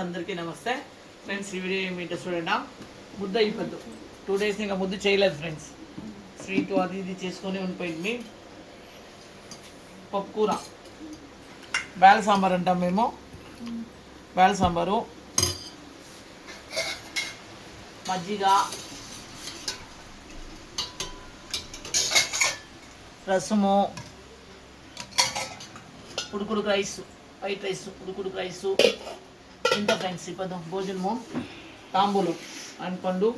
అందరికీ నమస్తే. ఫ్రెండ్స్ ఈ వీడియో ఏమిటో చూడండి. ముద్ద అయిపోద్దు. టూ డేస్ ఇంకా ముద్దు చేయలేదు ఫ్రెండ్స్ స్వీట్ అది ఇది చేసుకొని ఉండిపోయింది పప్పుకూర పప్పు కూర. బేల సాంబార్ అంటాం మేము. బేల సాంబారు. మజ్జిగ. రసము. ఉడుకుడుకు రైస్. వైట్ రైస్ ఉడుకుడుకు రైసు. ఇంత ఫ్రెండ్స్ ఇప్పుడు భోజనము తాంబూలం అండ్ పండు.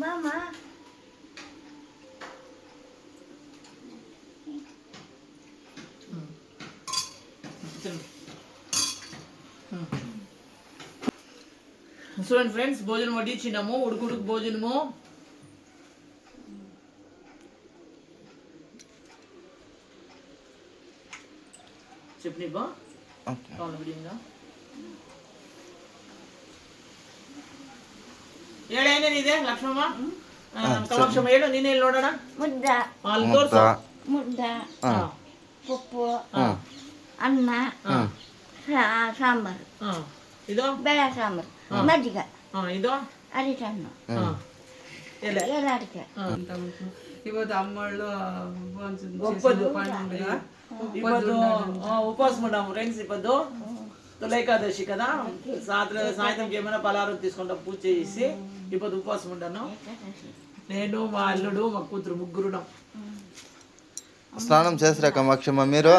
Mama. తిను. చూడండి ఫ్రెండ్స్ భోజనం వడ్డించినాము ఉడుకుడుకు భోజనము చెప్పు బా ఓకే ಏಳೇನೇನಿದೆ ಲಕ್ಷ್ಮಮ್ಮ? ಹೇಳು ನೀನು ನೋಡೋಣ. ಮುದ್ದ. ಅಲ್ಲಿ ತೋರ್ಸು. ಮುದ್ದ. ಉಪ್ಪು. ಅನ್ನ. ಸಾಂಬಾರು. ಇದು? ಬೇಳೆ ಸಾಂಬಾರು. ಮಜ್ಜಿಗೆ. ಇದು? ಅರಿಟ ಎಲ್ಲ ಅಡಿಕೆ. ಇವತ್ತು ಅಮ್ಮಳು ಒಪ್ಪದು. ಉಪವಾಸ ಮಾಡಮ್ ಫ್ರೆಂಡ್ಸ್ ಇಪ್ಪದು తులైకాదశి కదా? సాయంత్రం సాయంత్రంకి ఏమైనా పలారం తీసుకుంటాం పూజ చేసి ఇప్పుడు ఉపవాసం ఉండను. నేను మా అల్లుడు మా కూతురు ముగ్గురు స్నానం చేసిరాక మక్షమ్మ మీరు?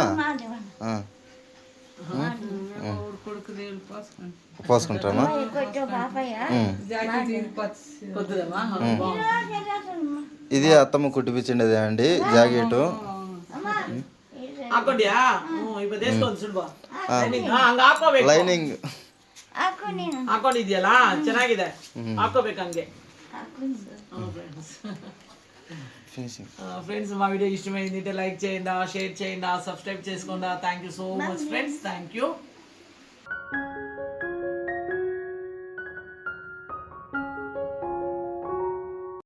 పోసుకుంటామా ఇది అత్తమ్మ కుట్టిపించిండేది అండి జాకెట్. ಹಾಕೊಂಡಿಯಾ ಹ್ಞೂ ಇಪ್ಪತ್ತು ಎಷ್ಟೊಂದು ಸುಲಭ ಹಂಗ ಹಾಕೋಬೇಕು లైనింగ్ ಹಾಕು ನೀನು ಹಾಕೊಂಡಿದ್ಯಲ್ಲ ಚೆನ್ನಾಗಿದೆ ಹಾಕೋಬೇಕು ಹಂಗೆ ಹಾಕು ఫ్రెండ్స్ ఫినిషింగ్ ఫ్రెండ్స్ మా వీడియో ఇష్టమైంది లైక్ చేయండి షేర్ చేయండి సబ్స్క్రైబ్ చేసుకోండి thank you so much friends thank you